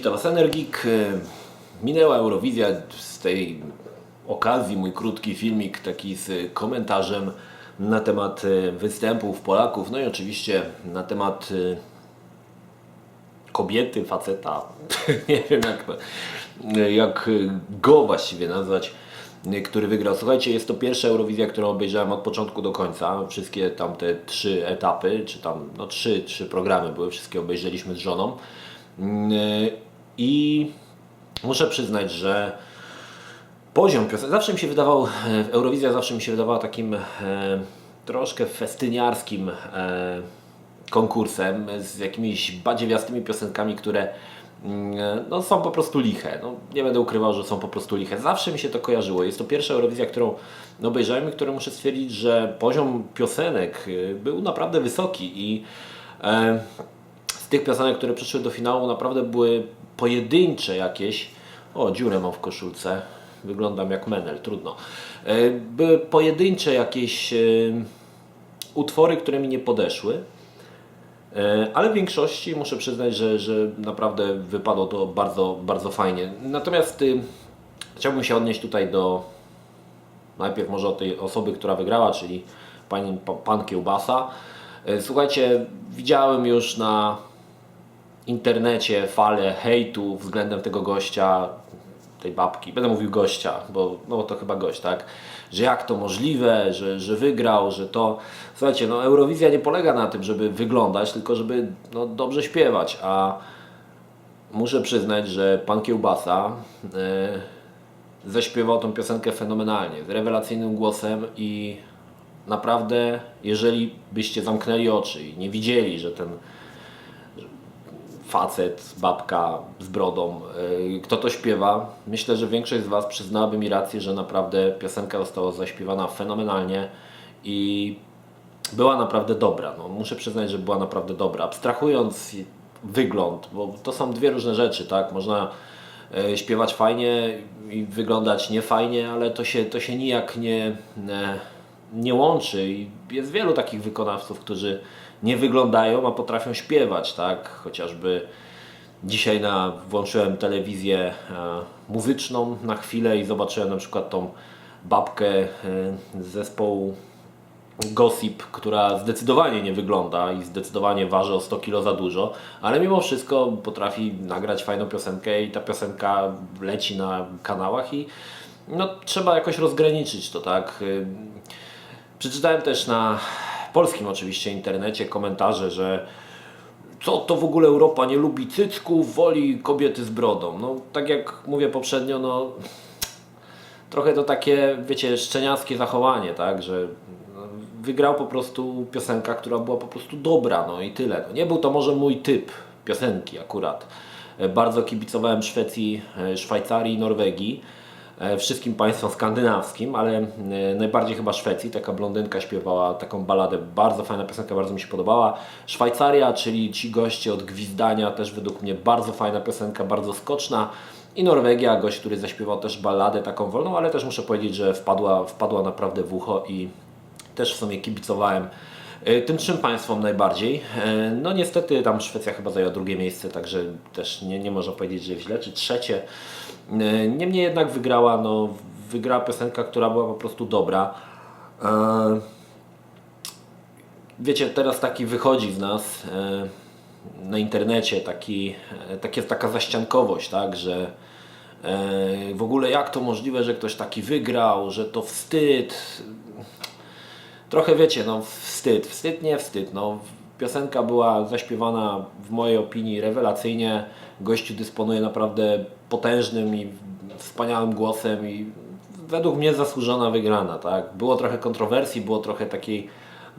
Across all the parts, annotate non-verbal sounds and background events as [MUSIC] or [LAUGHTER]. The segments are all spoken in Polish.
Witam Was Energik. Minęła Eurowizja z tej okazji mój krótki filmik taki z komentarzem na temat e, występów Polaków, no i oczywiście na temat e, kobiety, faceta, [LAUGHS] nie wiem jak, jak go właściwie nazwać, który wygrał. Słuchajcie, jest to pierwsza Eurowizja, którą obejrzałem od początku do końca. Wszystkie tamte trzy etapy, czy tam no trzy, trzy programy były, wszystkie obejrzeliśmy z żoną. I muszę przyznać, że poziom piosenek, zawsze mi się wydawał, e, Eurowizja zawsze mi się wydawała takim e, troszkę festyniarskim e, konkursem z jakimiś badziewiastymi piosenkami, które mm, no, są po prostu liche. No, nie będę ukrywał, że są po prostu liche. Zawsze mi się to kojarzyło. Jest to pierwsza Eurowizja, którą obejrzałem i którą muszę stwierdzić, że poziom piosenek y, był naprawdę wysoki i e, z tych piosenek, które przyszły do finału naprawdę były pojedyncze jakieś. O, dziurę mam w koszulce. Wyglądam jak menel, trudno. E, Były pojedyncze jakieś e, utwory, które mi nie podeszły. E, Ale w większości muszę przyznać, że, że naprawdę wypadło to bardzo, bardzo fajnie. Natomiast y, chciałbym się odnieść tutaj do najpierw może o tej osoby, która wygrała, czyli pani, pa- pan Kiełbasa. Słuchajcie, widziałem już na internecie falę hejtu względem tego gościa, tej babki, będę mówił gościa, bo no to chyba gość, tak? Że jak to możliwe, że, że wygrał, że to. Słuchajcie, no Eurowizja nie polega na tym, żeby wyglądać, tylko żeby no, dobrze śpiewać, a muszę przyznać, że pan Kiełbasa e, zaśpiewał tą piosenkę fenomenalnie, z rewelacyjnym głosem i naprawdę, jeżeli byście zamknęli oczy i nie widzieli, że ten facet, babka z brodą, yy, kto to śpiewa. Myślę, że większość z Was przyznałaby mi rację, że naprawdę piosenka została zaśpiewana fenomenalnie i była naprawdę dobra. No, muszę przyznać, że była naprawdę dobra. Abstrahując wygląd, bo to są dwie różne rzeczy, tak? Można e, śpiewać fajnie i wyglądać niefajnie, ale to się, to się nijak nie, e, nie łączy i jest wielu takich wykonawców, którzy nie wyglądają, a potrafią śpiewać, tak? Chociażby dzisiaj na, włączyłem telewizję e, muzyczną na chwilę i zobaczyłem na przykład tą babkę e, z zespołu Gossip, która zdecydowanie nie wygląda i zdecydowanie waży o 100 kg za dużo, ale mimo wszystko potrafi nagrać fajną piosenkę i ta piosenka leci na kanałach i no, trzeba jakoś rozgraniczyć to, tak? Ym, Przeczytałem też na polskim oczywiście internecie komentarze, że co to w ogóle Europa nie lubi cycków, woli kobiety z brodą. No tak jak mówię poprzednio, no trochę to takie, wiecie, szczeniackie zachowanie, tak, że no, wygrał po prostu piosenka, która była po prostu dobra, no i tyle. No, nie był to może mój typ piosenki akurat. E, Bardzo kibicowałem Szwecji, e, Szwajcarii Norwegii, wszystkim państwom skandynawskim, ale e, najbardziej chyba Szwecji. Taka blondynka śpiewała taką baladę, bardzo fajna piosenka, bardzo mi się podobała. Szwajcaria, czyli ci goście od gwizdania, też według mnie bardzo fajna piosenka, bardzo skoczna. I Norwegia, gość, który zaśpiewał też balladę taką wolną, ale też muszę powiedzieć, że wpadła, wpadła naprawdę w ucho i też w sumie kibicowałem e, tym trzem państwom najbardziej. E, No niestety tam Szwecja chyba zajęła drugie miejsce, także też nie, nie można powiedzieć, że źle, czy trzecie. E, Niemniej jednak wygrała, no wygrała piosenka, która była po prostu dobra. E, Wiecie, teraz taki wychodzi z nas e, na internecie taki, e, takie, taka zaściankowość, tak, że e, w ogóle jak to możliwe, że ktoś taki wygrał, że to wstyd. Trochę wiecie, no wstyd, wstyd, nie wstyd. No, piosenka była zaśpiewana w mojej opinii rewelacyjnie. Gościu dysponuje naprawdę potężnym i wspaniałym głosem i według mnie zasłużona wygrana. Tak? Było trochę kontrowersji, było trochę takiej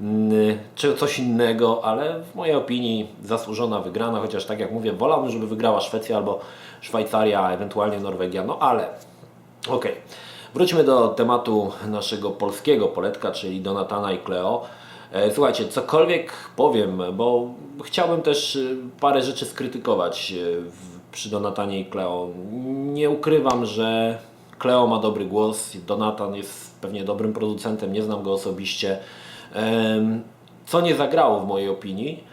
mm, czy coś innego, ale w mojej opinii zasłużona wygrana, chociaż tak jak mówię, wolałbym, żeby wygrała Szwecja albo Szwajcaria, ewentualnie Norwegia, no ale okej. Wróćmy do tematu naszego polskiego poletka, czyli Donatana i Cleo. E, Słuchajcie, cokolwiek powiem, bo chciałbym też y, parę rzeczy skrytykować w- przy Donatanie i Cleo. Nie ukrywam, że Cleo ma dobry głos, Donatan jest pewnie dobrym producentem, nie znam go osobiście. Co nie zagrało w mojej opinii,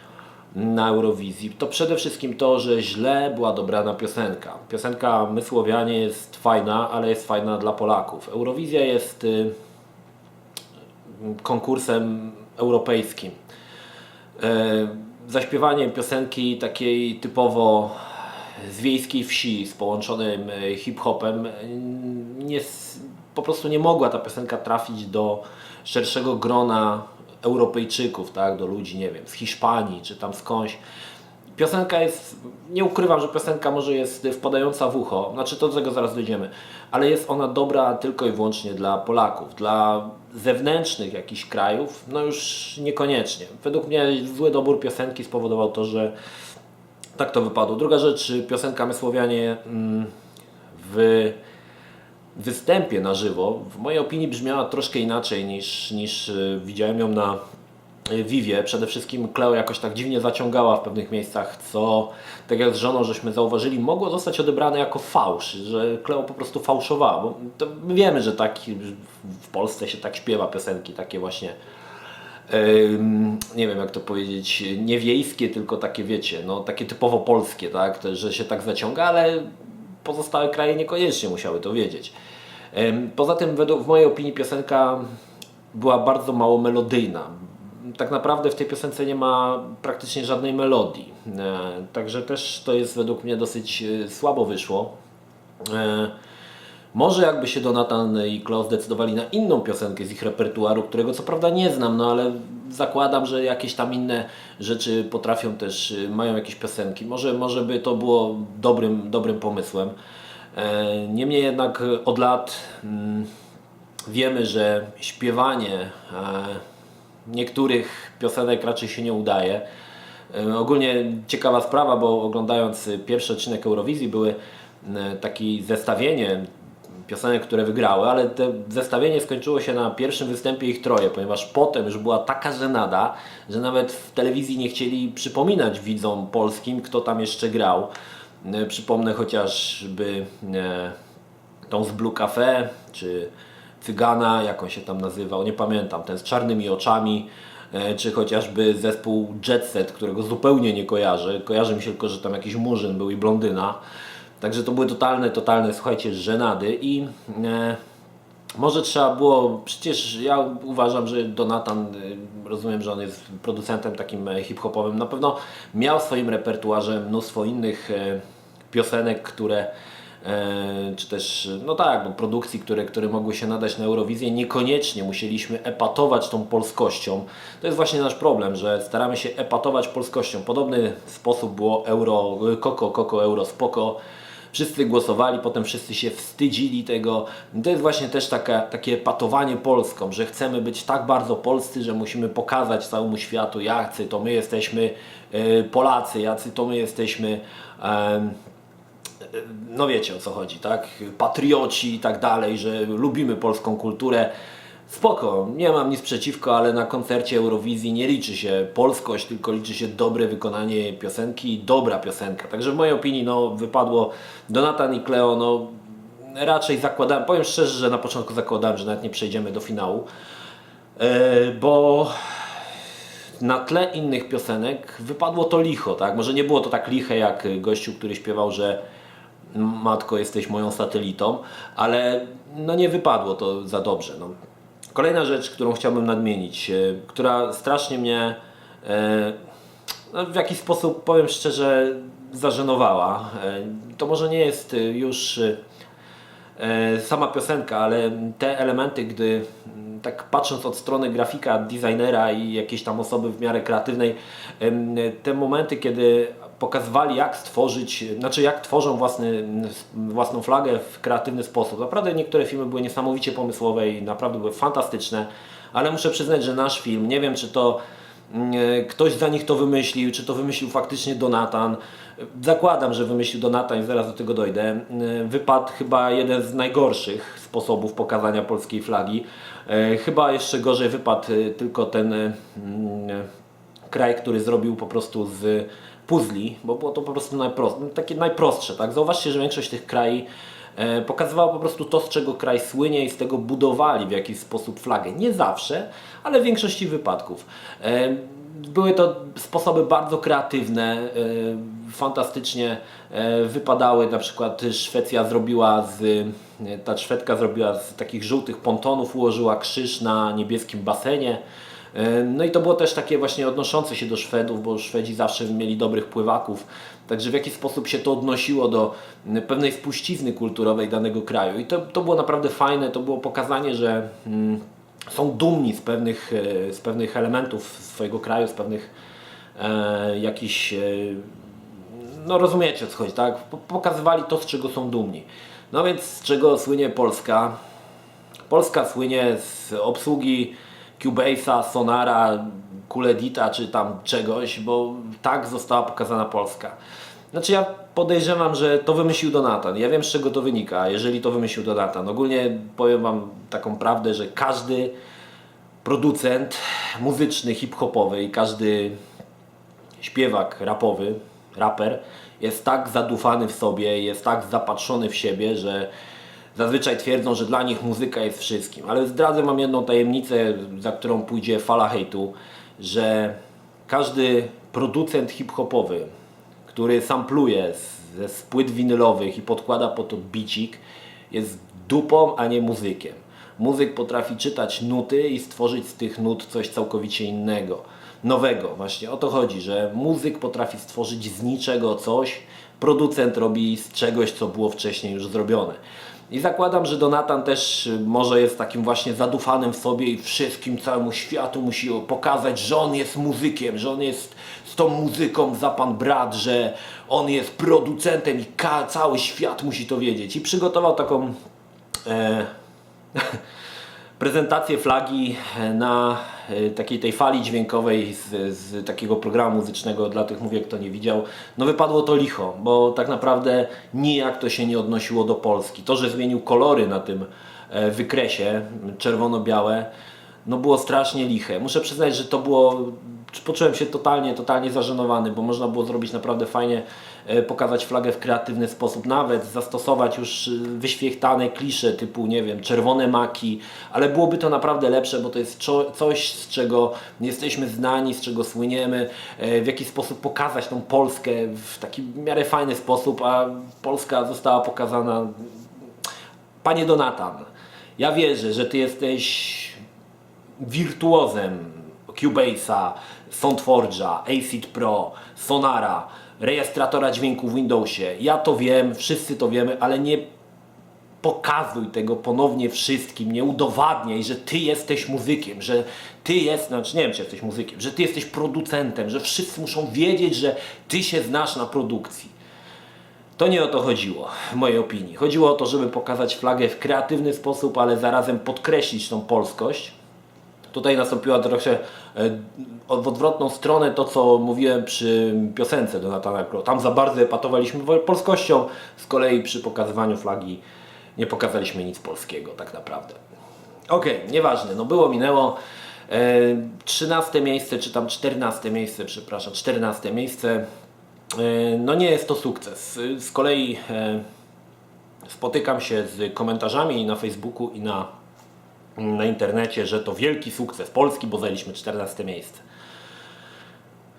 na Eurowizji, to przede wszystkim to, że źle była dobrana piosenka. Piosenka My Słowianie jest fajna, ale jest fajna dla Polaków. Eurowizja jest y, konkursem europejskim. E, Zaśpiewanie piosenki takiej typowo z wiejskiej wsi z połączonym e, hip-hopem po prostu nie mogła ta piosenka trafić do szerszego grona Europejczyków, tak? do ludzi, nie wiem, z Hiszpanii czy tam skądś. Piosenka jest, nie ukrywam, że piosenka może jest wpadająca w ucho, znaczy to do tego zaraz dojdziemy, ale jest ona dobra tylko i wyłącznie dla Polaków, dla zewnętrznych jakichś krajów, no już niekoniecznie. Według mnie zły dobór piosenki spowodował to, że tak to wypadło. Druga rzecz, piosenka My Słowianie mm, w występie na żywo, w mojej opinii brzmiała troszkę inaczej niż, niż y, widziałem ją na y, Vivie. Przede wszystkim Kleo jakoś tak dziwnie zaciągała w pewnych miejscach, co tak jak z żoną żeśmy zauważyli, mogło zostać odebrane jako fałsz, że Kleo po prostu fałszowała, bo to my wiemy, że tak w Polsce się tak śpiewa piosenki takie właśnie nie wiem jak to powiedzieć, nie wiejskie, tylko takie wiecie, no takie typowo polskie, tak, że się tak zaciąga, ale pozostałe kraje niekoniecznie musiały to wiedzieć. Poza tym według w mojej opinii piosenka była bardzo mało melodyjna. Tak naprawdę w tej piosence nie ma praktycznie żadnej melodii. E, Także też to jest według mnie dosyć e, słabo wyszło. E, może jakby się Donatan i Klaus zdecydowali na inną piosenkę z ich repertuaru, którego co prawda nie znam, no ale zakładam, że jakieś tam inne rzeczy potrafią też, mają jakieś piosenki. Może, może by to było dobrym, dobrym pomysłem. E, Niemniej jednak od lat mm, wiemy, że śpiewanie e, niektórych piosenek raczej się nie udaje. E, Ogólnie ciekawa sprawa, bo oglądając pierwszy odcinek Eurowizji były e, takie zestawienie piosenek, które wygrały, ale to zestawienie skończyło się na pierwszym występie ich troje, ponieważ potem już była taka żenada, że nawet w telewizji nie chcieli przypominać widzom polskim, kto tam jeszcze grał. E, Przypomnę chociażby e, tą z Blue Cafe, czy Cygana, jak on się tam nazywał, nie pamiętam, ten z czarnymi oczami, e, czy chociażby zespół Jet Set, którego zupełnie nie kojarzę. Kojarzy mi się tylko, że tam jakiś murzyn był i blondyna. Także to były totalne, totalne, słuchajcie, żenady i może trzeba było, przecież ja uważam, że Donatan, y, rozumiem, że on jest producentem takim e, hip-hopowym, na pewno miał w swoim repertuarze mnóstwo innych e, piosenek, które e, czy też, no tak, no, produkcji, które, które mogły się nadać na Eurowizję. Niekoniecznie musieliśmy epatować tą polskością. To jest właśnie nasz problem, że staramy się epatować polskością. Podobny sposób było Euro, Koko, Koko, Euro, Spoko. Wszyscy głosowali, potem wszyscy się wstydzili tego. To jest właśnie też taka, takie patowanie Polską, że chcemy być tak bardzo polscy, że musimy pokazać całemu światu, jacy to my jesteśmy e, Polacy, jacy to my jesteśmy em, no wiecie o co chodzi, tak? Patrioci i tak dalej, że lubimy polską kulturę. Spoko, nie mam nic przeciwko, ale na koncercie Eurowizji nie liczy się polskość, tylko liczy się dobre wykonanie piosenki i dobra piosenka. Także w mojej opinii no, wypadło Donatan i Kleo, no raczej zakładałem, powiem szczerze, że na początku zakładałem, że nawet nie przejdziemy do finału, e, bo na tle innych piosenek wypadło to licho, tak? Może nie było to tak liche jak gościu, który śpiewał, że matko jesteś moją satelitą, ale no nie wypadło to za dobrze. No. Kolejna rzecz, którą chciałbym nadmienić, e, która strasznie mnie e, no, w jakiś sposób, powiem szczerze, zażenowała. E, to może nie jest już sama piosenka, ale te elementy, gdy tak patrząc od strony grafika, designera i jakiejś tam osoby w miarę kreatywnej, te momenty, kiedy pokazywali jak stworzyć, znaczy jak tworzą własny, własną flagę w kreatywny sposób. Naprawdę niektóre filmy były niesamowicie pomysłowe i naprawdę były fantastyczne, ale muszę przyznać, że nasz film, nie wiem czy to mm, ktoś za nich to wymyślił, czy to wymyślił faktycznie Donatan. Zakładam, że wymyślił Donatan i zaraz do tego dojdę. Wypadł chyba jeden z najgorszych sposobów pokazania polskiej flagi. E, Chyba jeszcze gorzej wypadł e, tylko ten mm, kraj, który zrobił po prostu z puzli, bo było to po prostu najprost, takie najprostsze. Tak? Zauważcie, że większość tych krajów e, pokazywała po prostu to, z czego kraj słynie i z tego budowali w jakiś sposób flagę. Nie zawsze, ale w większości wypadków. E, były to sposoby bardzo kreatywne, e, fantastycznie wypadały. Na przykład Szwecja zrobiła z, ta Szwedka zrobiła z takich żółtych pontonów, ułożyła krzyż na niebieskim basenie. E, No i to było też takie właśnie odnoszące się do Szwedów, bo Szwedzi zawsze mieli dobrych pływaków. Także w jaki sposób się to odnosiło do pewnej spuścizny kulturowej danego kraju. I to, to było naprawdę fajne, to było pokazanie, że mm, są dumni z pewnych, e, z pewnych elementów swojego kraju, z pewnych e, jakichś, e, no rozumiecie co chodzi, tak? Po- Pokazywali to, z czego są dumni. No więc z czego słynie Polska? Polska słynie z obsługi Cubase'a, Sonara, Kuledita czy tam czegoś, bo tak została pokazana Polska. Znaczy ja podejrzewam, że to wymyślił Donatan. Ja wiem z czego to wynika, jeżeli to wymyślił Donatan. Ogólnie powiem Wam taką prawdę, że każdy producent muzyczny, hip-hopowy i każdy śpiewak rapowy, raper jest tak zadufany w sobie, jest tak zapatrzony w siebie, że zazwyczaj twierdzą, że dla nich muzyka jest wszystkim. Ale zdradzę Wam jedną tajemnicę, za którą pójdzie fala hejtu, że każdy producent hip-hopowy, który sampluje ze z płyt winylowych i podkłada po to bicik, jest dupą, a nie muzykiem. Muzyk potrafi czytać nuty i stworzyć z tych nut coś całkowicie innego, nowego. Właśnie o to chodzi, że muzyk potrafi stworzyć z niczego coś, producent robi z czegoś, co było wcześniej już zrobione. I zakładam, że Donatan też y, może jest takim właśnie zadufanym w sobie i wszystkim całemu światu musi pokazać, że on jest muzykiem, że on jest z tą muzyką za pan brat, że on jest producentem i cały świat musi to wiedzieć. I przygotował taką e, [LAUGHS] prezentację flagi na e, takiej tej fali dźwiękowej z, z takiego programu muzycznego dla tych mówię, kto nie widział. No wypadło to licho, bo tak naprawdę nijak to się nie odnosiło do Polski. To, że zmienił kolory na tym e, wykresie czerwono-białe, no było strasznie liche. Muszę przyznać, że to było poczułem się totalnie, totalnie zażenowany, bo można było zrobić naprawdę fajnie, e, pokazać flagę w kreatywny sposób, nawet zastosować już e, wyświechtane klisze typu, nie wiem, czerwone maki, ale byłoby to naprawdę lepsze, bo to jest coś, z czego jesteśmy znani, z czego słyniemy, e, w jaki sposób pokazać tą Polskę w taki w miarę fajny sposób, a Polska została pokazana Panie Donatan, ja wierzę, że Ty jesteś wirtuozem Cubase'a, SoundForge'a, Acid Pro, Sonara, rejestratora dźwięku w Windowsie. Ja to wiem, wszyscy to wiemy, ale nie pokazuj tego ponownie wszystkim, nie udowadniaj, że ty jesteś muzykiem, że ty jest, znaczy nie wiem czy jesteś muzykiem, że ty jesteś producentem, że wszyscy muszą wiedzieć, że ty się znasz na produkcji. To nie o to chodziło, w mojej opinii. Chodziło o to, żeby pokazać flagę w kreatywny sposób, ale zarazem podkreślić tą polskość. Tutaj nastąpiła trochę e, w odwrotną stronę to, co mówiłem przy piosence Donatana Pro. Tam za bardzo epatowaliśmy polskością, z kolei przy pokazywaniu flagi nie pokazaliśmy nic polskiego tak naprawdę. Okej, nieważne, no było, minęło. E, 13 miejsce, czy tam 14 miejsce, przepraszam, 14 miejsce. E, no nie jest to sukces. Z kolei e, spotykam się z komentarzami na Facebooku i na, na internecie, że to wielki sukces Polski, bo zajęliśmy 14 miejsce.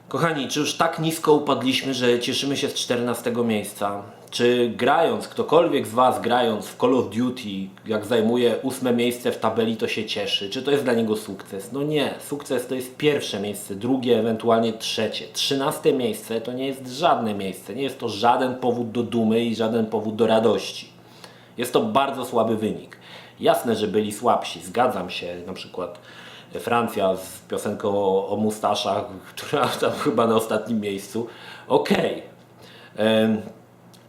Kochani, czy już tak nisko upadliśmy, że cieszymy się z 14 miejsca? Czy grając, ktokolwiek z Was grając w Call of Duty, jak zajmuje ósme miejsce w tabeli, to się cieszy? Czy to jest dla niego sukces? No nie, sukces to jest pierwsze miejsce, drugie, ewentualnie trzecie. Trzynaste miejsce to nie jest żadne miejsce, nie jest to żaden powód do dumy i żaden powód do radości. Jest to bardzo słaby wynik. Jasne, że byli słabsi, zgadzam się, na przykład Francja z piosenką o, o mustaszach, [LAUGHS] która tam chyba na ostatnim miejscu. Okej. Em,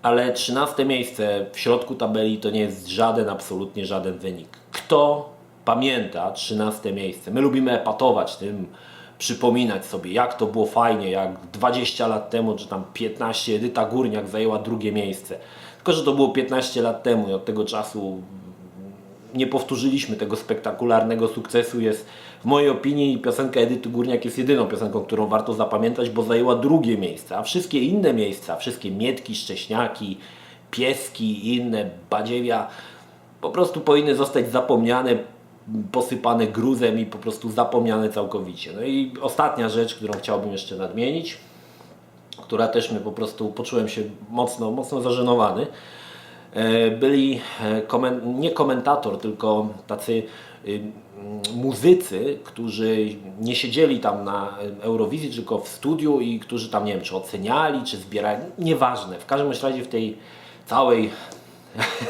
Ale 13 miejsce w środku tabeli to nie jest żaden, absolutnie żaden wynik. Kto pamięta 13 miejsce? My lubimy epatować tym, przypominać sobie, jak to było fajnie, jak 20 lat temu, czy tam 15, Edyta Górniak zajęła drugie miejsce. Tylko, że to było 15 lat temu i od tego czasu nie powtórzyliśmy tego spektakularnego sukcesu. Jest w mojej opinii piosenka Edyty Górniak jest jedyną piosenką, którą warto zapamiętać, bo zajęła drugie miejsce, a wszystkie inne miejsca, wszystkie Mietki, Szcześniaki, Pieski i inne badziewia po prostu powinny zostać zapomniane posypane gruzem i po prostu zapomniane całkowicie. No i ostatnia rzecz, którą chciałbym jeszcze nadmienić, która też mnie po prostu poczułem się mocno, mocno zażenowany. E, Byli e, komen, nie komentator, tylko tacy y, muzycy, którzy nie siedzieli tam na Eurowizji, tylko w studiu i którzy tam, nie wiem, czy oceniali, czy zbierali, nieważne. W każdym razie w tej całej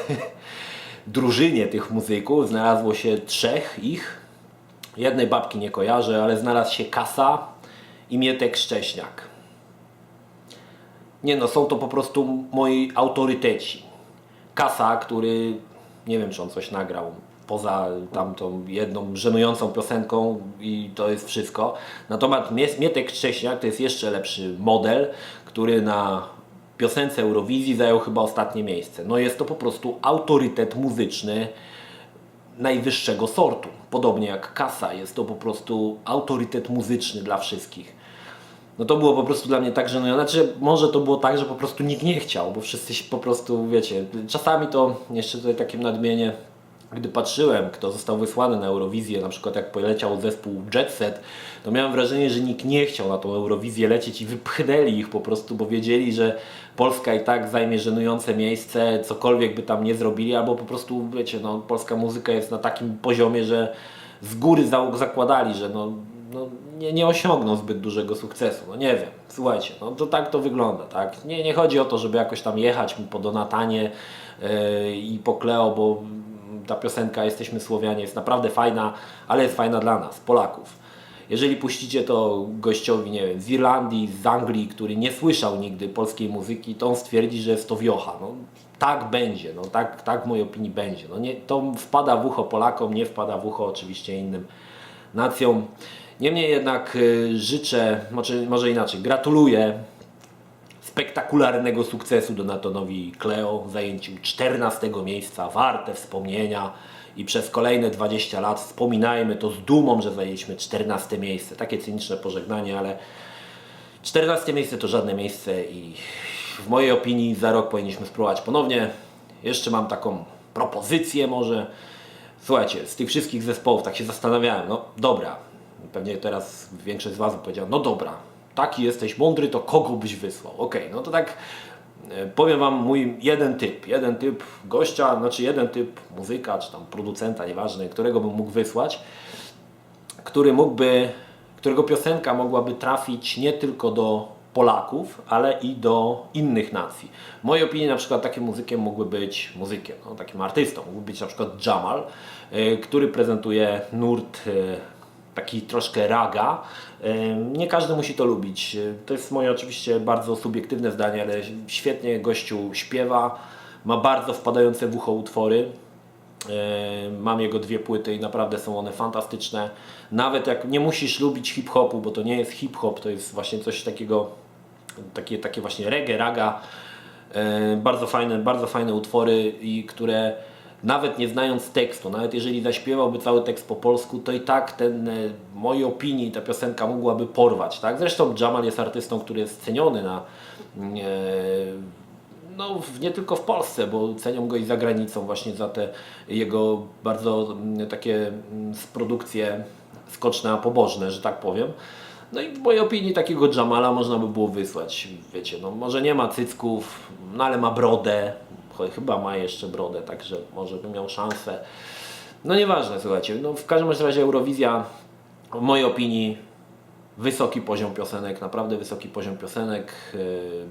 [LAUGHS] drużynie tych muzyków znalazło się trzech ich. Jednej babki nie kojarzę, ale znalazł się Kasa i Mietek Szcześniak. Nie no, są to po prostu moi autoryteci. Kasa, który nie wiem, czy on coś nagrał poza tamtą jedną żenującą piosenką i to jest wszystko. Natomiast Mietek Szcześniak to jest jeszcze lepszy model, który na piosence Eurowizji zajął chyba ostatnie miejsce. No jest to po prostu autorytet muzyczny najwyższego sortu. Podobnie jak Kasa, jest to po prostu autorytet muzyczny dla wszystkich. No to było po prostu dla mnie tak żenujące. Znaczy, może to było tak, że po prostu nikt nie chciał, bo wszyscy się po prostu, wiecie, czasami to jeszcze tutaj takie nadmienie, gdy patrzyłem, kto został wysłany na Eurowizję, na przykład jak poleciał zespół Jet Set, to miałem wrażenie, że nikt nie chciał na tą Eurowizję lecieć i wypchnęli ich po prostu, bo wiedzieli, że Polska i tak zajmie żenujące miejsce, cokolwiek by tam nie zrobili, albo po prostu, wiecie, no, polska muzyka jest na takim poziomie, że z góry za- zakładali, że no, no, nie, nie osiągną zbyt dużego sukcesu. No nie wiem, słuchajcie, no to tak to wygląda, tak? Nie, nie chodzi o to, żeby jakoś tam jechać po Donatanie yy, i po Kleo, bo ta piosenka Jesteśmy Słowianie jest naprawdę fajna, ale jest fajna dla nas, Polaków. Jeżeli puścicie to gościowi, nie wiem, z Irlandii, z Anglii, który nie słyszał nigdy polskiej muzyki, to on stwierdzi, że jest to wiocha. No, tak będzie, no, tak, tak w mojej opinii będzie. No, nie, to wpada w ucho Polakom, nie wpada w ucho oczywiście innym nacjom. Niemniej jednak y, życzę, może, może inaczej, gratuluję spektakularnego sukcesu Donatonowi Cleo w zajęciu 14 miejsca, warte wspomnienia i przez kolejne 20 lat wspominajmy to z dumą, że zajęliśmy 14 miejsce. Takie cyniczne pożegnanie, ale 14 miejsce to żadne miejsce i w mojej opinii za rok powinniśmy spróbować ponownie. Jeszcze mam taką propozycję może. Słuchajcie, z tych wszystkich zespołów tak się zastanawiałem, no dobra, pewnie teraz większość z Was by powiedziała, no dobra, taki jesteś mądry, to kogo byś wysłał? Okej, no to tak e, powiem Wam mój jeden typ, jeden typ gościa, znaczy jeden typ muzyka, czy tam producenta, nieważne, którego bym mógł wysłać, który mógłby, którego piosenka mogłaby trafić nie tylko do Polaków, ale i do innych nacji. W mojej opinii na przykład takim muzykiem mógłby być muzykiem, no, takim artystą, mógłby być na przykład Jamal, y, który prezentuje nurt y, taki troszkę raga. Nie każdy musi to lubić. To jest moje oczywiście bardzo subiektywne zdanie, ale świetnie gościu śpiewa, ma bardzo wpadające w ucho utwory. Mam jego dwie płyty i naprawdę są one fantastyczne. Nawet jak nie musisz lubić hip-hopu, bo to nie jest hip-hop, to jest właśnie coś takiego, takie, takie właśnie reggae, raga. Bardzo fajne, bardzo fajne utwory, i które nawet nie znając tekstu, nawet jeżeli zaśpiewałby cały tekst po polsku, to i tak ten, e, w mojej opinii, ta piosenka mogłaby porwać. Tak? Zresztą Jamal jest artystą, który jest ceniony na e, no, nie tylko w Polsce, bo cenią go i za granicą właśnie za te jego bardzo mm, takie mm, produkcje skoczne, a pobożne, że tak powiem. No i w mojej opinii takiego Jamala można by było wysłać, wiecie, no może nie ma cycków, no ale ma brodę, Chyba ma jeszcze brodę, także może by miał szansę. No nieważne, słuchajcie, no w każdym razie Eurowizja w mojej opinii wysoki poziom piosenek, naprawdę wysoki poziom piosenek, e,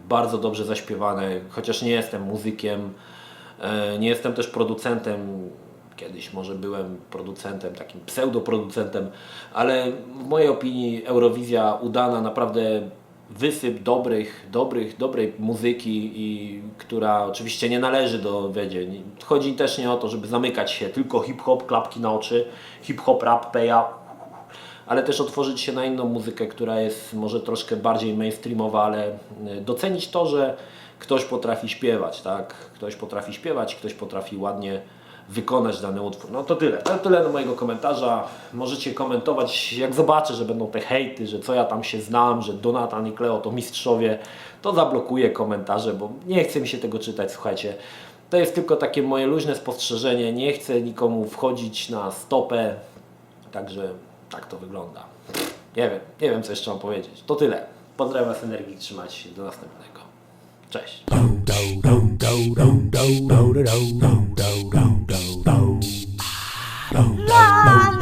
bardzo dobrze zaśpiewane, chociaż nie jestem muzykiem, e, nie jestem też producentem, kiedyś może byłem producentem, takim pseudoproducentem, ale w mojej opinii Eurowizja udana, naprawdę wysyp dobrych, dobrych, dobrej muzyki i która oczywiście nie należy do, wiecie, chodzi też nie o to, żeby zamykać się tylko hip-hop, klapki na oczy, hip-hop, rap, peja, ale też otworzyć się na inną muzykę, która jest może troszkę bardziej mainstreamowa, ale y, docenić to, że ktoś potrafi śpiewać, tak? Ktoś potrafi śpiewać, ktoś potrafi ładnie wykonać dany utwór. No to tyle. To tyle do mojego komentarza. Możecie komentować, jak zobaczę, że będą te hejty, że co ja tam się znam, że Donatan i Kleo to mistrzowie, to zablokuję komentarze, bo nie chce mi się tego czytać, słuchajcie. To jest tylko takie moje luźne spostrzeżenie. Nie chcę nikomu wchodzić na stopę. Także tak to wygląda. Nie wiem, nie wiem co jeszcze mam powiedzieć. To tyle. Pozdrawiam Was energii, trzymajcie się do następnego. Cześć. La, la.